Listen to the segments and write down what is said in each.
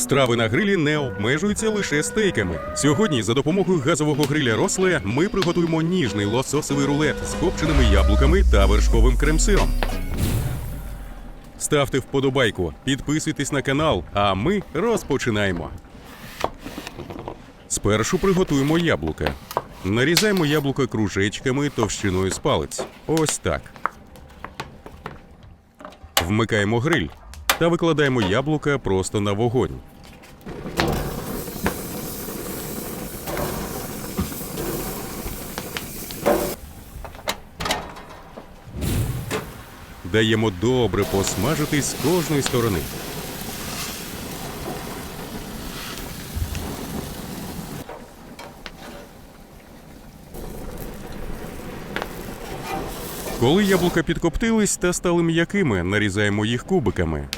Страви на грилі не обмежуються лише стейками. Сьогодні за допомогою газового гриля Росле ми приготуємо ніжний лососовий рулет з копченими яблуками та вершковим крем-сиром. Ставте вподобайку, підписуйтесь на канал, а ми розпочинаємо. Спершу приготуємо яблука. Нарізаємо яблука кружечками товщиною з палець. Ось так. Вмикаємо гриль та викладаємо яблука просто на вогонь. Даємо добре посмажитись з кожної сторони. Коли яблука підкоптились та стали м'якими, нарізаємо їх кубиками.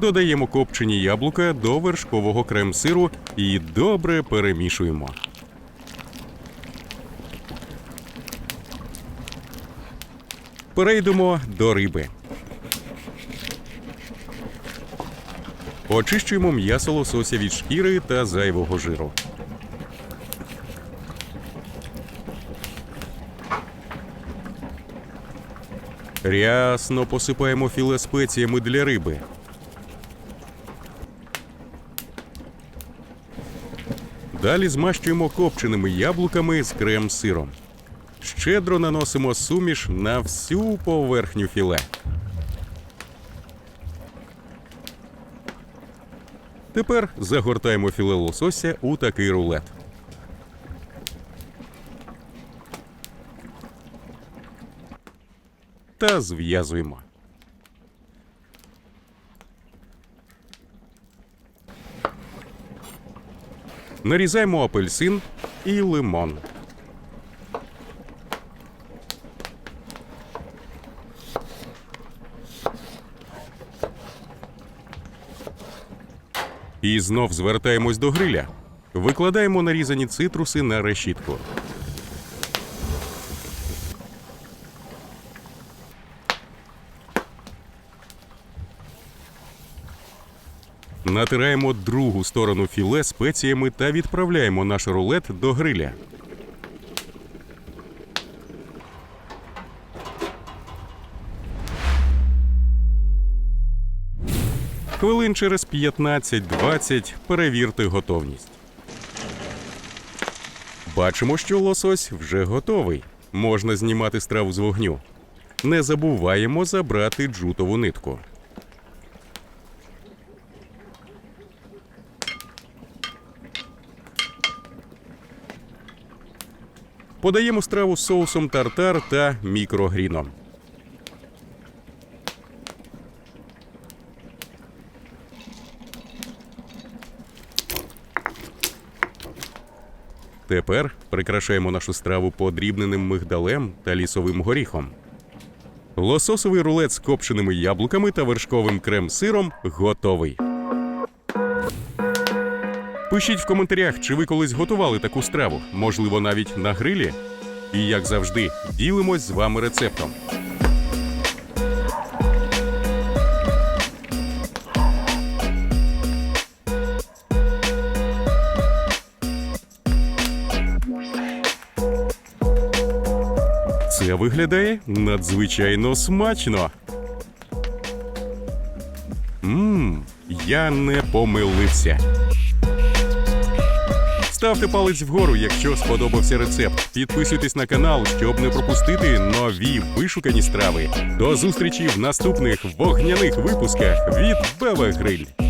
Додаємо копчені яблука до вершкового крем-сиру і добре перемішуємо. Перейдемо до риби. Очищуємо м'ясо лосося від шкіри та зайвого жиру. Рясно посипаємо філе спеціями для риби. Далі змащуємо копченими яблуками з крем-сиром. Щедро наносимо суміш на всю поверхню філе. Тепер загортаємо філе лосося у такий рулет. Та зв'язуємо. Нарізаємо апельсин і лимон. І знов звертаємось до гриля. Викладаємо нарізані цитруси на решітку. Натираємо другу сторону філе спеціями та відправляємо наш рулет до гриля. Хвилин через 15-20 перевірте готовність. Бачимо, що лосось вже готовий. Можна знімати страву з вогню. Не забуваємо забрати джутову нитку. Подаємо страву з соусом тартар та мікрогріном. Тепер прикрашаємо нашу страву подрібненим мигдалем та лісовим горіхом. Лососовий рулет з копченими яблуками та вершковим крем-сиром готовий. Пишіть в коментарях, чи ви колись готували таку страву, можливо, навіть на грилі. І як завжди, ділимось з вами рецептом. Це виглядає надзвичайно смачно. Мм, я не помилився. Ставте палець вгору, якщо сподобався рецепт. Підписуйтесь на канал, щоб не пропустити нові вишукані страви. До зустрічі в наступних вогняних випусках від Бева Гриль.